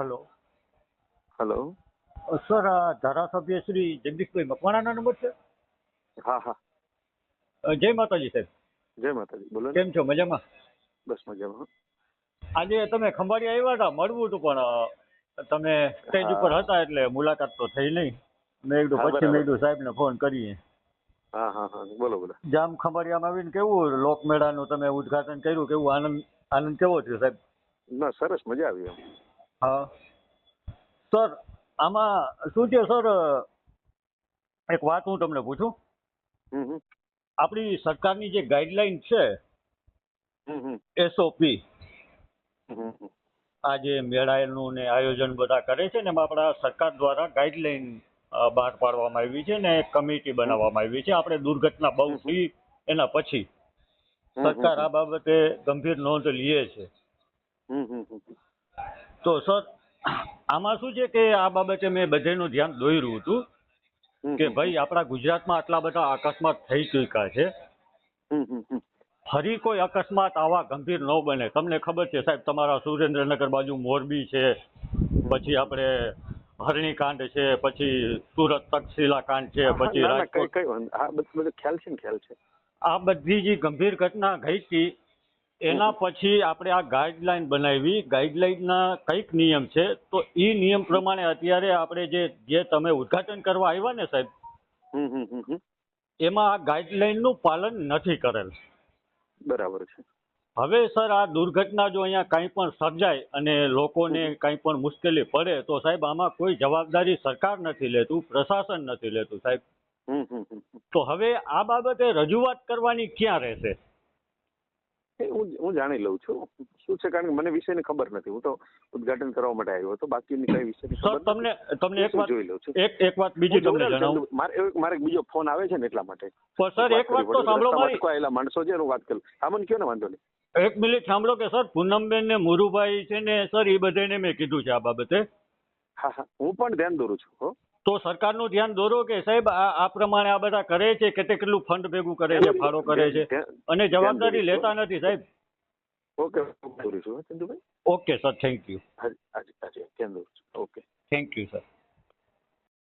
Hello. Hello. Sir આ ધારાસભ્ય Shri Jagdishbhai મકવાણાનો number છે? હા હા. જય માતાજી સાહેબ. જય માતાજી. બોલો કેમ છો? મજામાં? બસ મજામાં. આજે તમે ખંભાળી આવ્યા હતા મળવું હતું પણ તમે સ્ટેજ ઉપર હતા એટલે મુલાકાત તો થઈ નહીં. મેં કીધું પછી મેં બરાબર. સાહેબને ફોન કરીએ. હા હા હા. બોલો બોલો. જામ ખંભાળિયામાં આવીને કેવું લોકમેળાનું તમે ઉદ્ઘાટન કર્યું કેવું આનંદ આનંદ કેવો થયો સાહેબ? ના સરસ મજા આવી એમ. હા સર આમાં શું છે સર? એક વાત હું તમને પૂછું? આપણી સરકારની જે ગાઈડલાઈન છે એસઓપી. આ જે મેળાનું ને આયોજન બધા કરે છે ને એમાં આપણા સરકાર દ્વારા ગાઈડલાઈન બહાર પાડવામાં આવી છે ને કમિટી બનાવવામાં આવી છે. આપણે દુર્ઘટના બહુ થઈ એના પછી સરકાર આ બાબતે ગંભીર નોંધ લે છે. તો સર આમાં શું છે કે આ બાબતે મેં બધાનું ધ્યાન દોર્યું હતું કે ભાઈ આપણા ગુજરાતમાં આટલા બધા અકસ્માત થઈ ચૂક્યા છે. ફરી કોઈ અકસ્માત આવા ગંભીર ન બને. તમને ખબર છે સાહેબ તમારા સુરેન્દ્રનગર બાજુ મોરબી છે પછી આપણે હરણીકાંડ છે પછી સુરત તક્ષશિલા કાંડ છે પછી રાજકોટ ખ્યાલ છે ને ખ્યાલ છે? આ બધી જે ગંભીર ઘટના ઘટી હતી એના પછી આપણે આ ગાઈડલાઈન બનાવી. ગાઈડલાઈનના કંઈક નિયમ છે. તો એ નિયમ પ્રમાણે અત્યારે આપણે જે જે તમે ઉદ્ઘાટન કરવા આવ્યા ને સાહેબ. એમાં આ ગાઈડલાઈનનું પાલન નથી કરેલ. બરાબર છે. હવે સર આ દુર્ઘટના જો અહીંયા કંઈ પણ સર્જાય અને લોકોને કંઈ પણ મુશ્કેલી પડે તો સાહેબ આમાં કોઈ જવાબદારી સરકાર નથી લેતું પ્રશાસન નથી લેતું સાહેબ. તો હવે આ બાબતે રજૂઆત કરવાની ક્યાં રહેશે? હું હું જાણી લઉં છું. શું છે? કારણ કે મને વિષયની ખબર નથી. હું તો ઉદઘાટન કરવા માટે આવ્યો હતો. બાકીની કઈ વિષયની ખબર તમને તમને એક વાત જોઈ લઉં છું. એક એક વાત બીજી તમને જણાવું. મારે મારે બીજો ફોન આવે છે ને એટલા માટે. પણ સર એક વાત તો સાંભળો મારી. અટકાયેલા માણસો છે હું વાત કરું. હા મને કયો ને વાંધો નહીં. એક મિનિટ સાંભળો કે સર પૂનમબેન ને મુરુભાઈ છે ને સર એ બધાને મેં કીધું છે આ બાબતે. હા હા. હું પણ ધ્યાન દોરું છું હો. તો સરકારનું ધ્યાન દોરો કે સાહેબ આ પ્રમાણે આ બધા કરે છે કેટલે કેટલું ફંડ ભેગું કરે છે ફાળો કરે છે? અને જવાબદારી લેતા નથી સાહેબ. Okay okay sir. Thank you. Okay. Thank you sir.